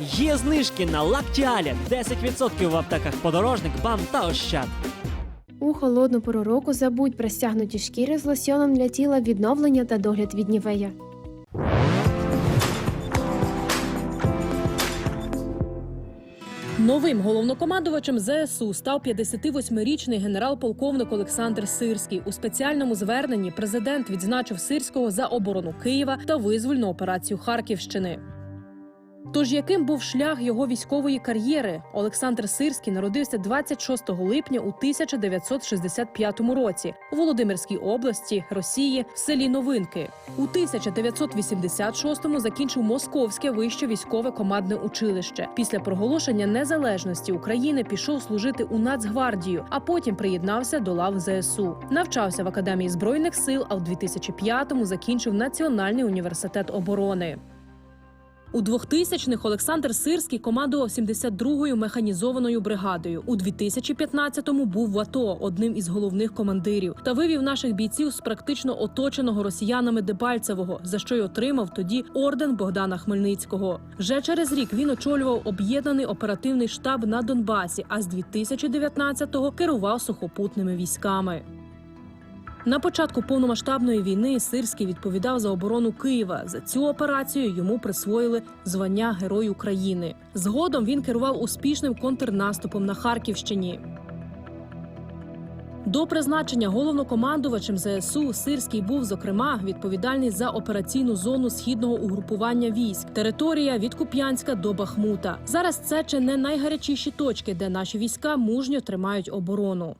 Є знижки на лактіалі 10% в аптеках подорожник, бам та ощад. У холодну пору року забудь про стягнуті шкіри з лосьоном для тіла відновлення та догляд від нівея. Новим головнокомандувачем ЗСУ став 58-річний генерал-полковник Олександр Сирський. У спеціальному зверненні президент відзначив Сирського за оборону Києва та визвольну операцію Харківщини. Тож яким був шлях його військової кар'єри? Олександр Сирський народився 26 липня у 1965 році у Володимирській області Росії в селі Новинки. У 1986-му закінчив Московське вище військове командне училище. Після проголошення незалежності України пішов служити у Нацгвардію, а потім приєднався до лав ЗСУ. Навчався в Академії збройних сил, а в 2005-му закінчив Національний університет оборони. У 2000-х Олександр Сирський командував 72-ю механізованою бригадою. У 2015-му був в АТО одним із головних командирів та вивів наших бійців з практично оточеного росіянами Дебальцевого, за що й отримав тоді орден Богдана Хмельницького. Вже через рік він очолював об'єднаний оперативний штаб на Донбасі, а з 2019-го керував сухопутними військами. На початку повномасштабної війни Сирський відповідав за оборону Києва. За цю операцію йому присвоїли звання Герой України. Згодом він керував успішним контрнаступом на Харківщині. До призначення головнокомандувачем ЗСУ Сирський був, зокрема, відповідальний за операційну зону східного угрупування військ, територія від Куп'янська до Бахмута. Зараз це чи не найгарячіші точки, де наші війська мужньо тримають оборону.